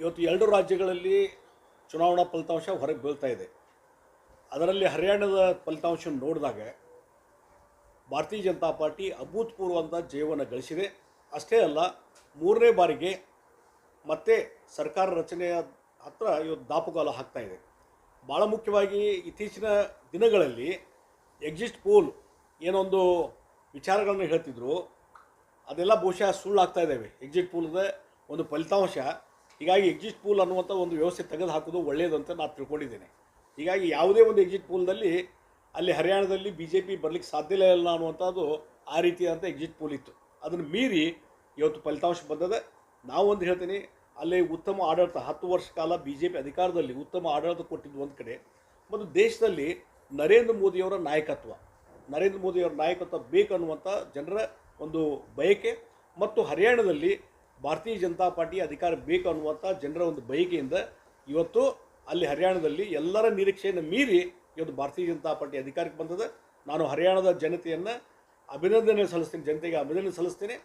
ಇವತ್ತು ಎರಡು ರಾಜ್ಯಗಳಲ್ಲಿ ಚುನಾವಣಾ ಫಲಿತಾಂಶ ಹೊರಗೆ ಬೀಳ್ತಾ ಇದೆ. ಅದರಲ್ಲಿ ಹರಿಯಾಣದ ಫಲಿತಾಂಶ ನೋಡಿದಾಗ ಭಾರತೀಯ ಜನತಾ ಪಾರ್ಟಿ ಅಭೂತಪೂರ್ವಂತ ಜಯವನ್ನು ಗಳಿಸಿದೆ. ಅಷ್ಟೇ ಅಲ್ಲ, ಮೂರನೇ ಬಾರಿಗೆ ಮತ್ತೆ ಸರ್ಕಾರ ರಚನೆಯ ಹತ್ರ ಇವತ್ತು ದಾಪುಗಾಲ ಹಾಕ್ತಾ ಇದೆ. ಭಾಳ ಮುಖ್ಯವಾಗಿ ಇತ್ತೀಚಿನ ದಿನಗಳಲ್ಲಿ ಎಕ್ಸಿಸ್ಟ್ ಪೋಲ್ ಏನೊಂದು ವಿಚಾರಗಳನ್ನು ಹೇಳ್ತಿದ್ರು. ಅದೆಲ್ಲ ಬಹುಶಃ ಸುಳ್ಳಾಗ್ತಾ ಇದ್ದಾವೆ ಎಕ್ಸಿಟ್ ಪೋಲ್ದ ಒಂದು ಫಲಿತಾಂಶ ಹೀಗಾಗಿ ಎಕ್ಸಿಟ್ ಪೂಲ್ ಅನ್ನುವಂಥ ಒಂದು ವ್ಯವಸ್ಥೆ ತೆಗೆದು ಹಾಕೋದು ಒಳ್ಳೆಯದು ಅಂತ ನಾನು ತಿಳ್ಕೊಂಡಿದ್ದೇನೆ. ಹೀಗಾಗಿ ಯಾವುದೇ ಒಂದು ಎಕ್ಸಿಟ್ ಪೂಲ್ನಲ್ಲಿ ಅಲ್ಲಿ ಹರಿಯಾಣದಲ್ಲಿ ಬಿ ಜೆ ಪಿ ಬರಲಿಕ್ಕೆ ಸಾಧ್ಯ ಇಲ್ಲ ಅನ್ನುವಂಥದ್ದು ಆ ರೀತಿಯಾದಂಥ ಎಕ್ಸಿಟ್ ಪೂಲ್ ಇತ್ತು. ಅದನ್ನು ಮೀರಿ ಇವತ್ತು ಫಲಿತಾಂಶ ಬಂದದೆ. ನಾವು ಒಂದು ಹೇಳ್ತೀನಿ, ಅಲ್ಲಿ ಉತ್ತಮ ಆಡಳಿತ, ಹತ್ತು ವರ್ಷ ಕಾಲ ಬಿ ಜೆ ಪಿ ಅಧಿಕಾರದಲ್ಲಿ ಉತ್ತಮ ಆಡಳಿತ ಕೊಟ್ಟಿದ್ದು ಒಂದು ಕಡೆ. ಮತ್ತು ದೇಶದಲ್ಲಿ ನರೇಂದ್ರ ಮೋದಿಯವರ ನಾಯಕತ್ವ. ನರೇಂದ್ರ ಮೋದಿಯವರ ನಾಯಕತ್ವ ಬೇಕನ್ನುವಂಥ ಜನರ ಒಂದು ಬಯಕೆ. ಮತ್ತು ಹರಿಯಾಣದಲ್ಲಿ ಭಾರತೀಯ ಜನತಾ ಪಾರ್ಟಿ ಅಧಿಕಾರ ಬೇಕು ಅನ್ನುವಂಥ ಜನರ ಒಂದು ಬಯಕೆಯಿಂದ ಇವತ್ತು ಅಲ್ಲಿ ಹರಿಯಾಣದಲ್ಲಿ ಎಲ್ಲರ ನಿರೀಕ್ಷೆಯನ್ನು ಮೀರಿ ಇವತ್ತು ಭಾರತೀಯ ಜನತಾ ಪಾರ್ಟಿ ಅಧಿಕಾರಕ್ಕೆ ಬಂದದ. ನಾನು ಹರಿಯಾಣದ ಜನತೆಯನ್ನು ಅಭಿನಂದನೆ ಸಲ್ಲಿಸ್ತೀನಿ, ಜನತೆಗೆ ಅಭಿನಂದನೆ ಸಲ್ಲಿಸ್ತೀನಿ.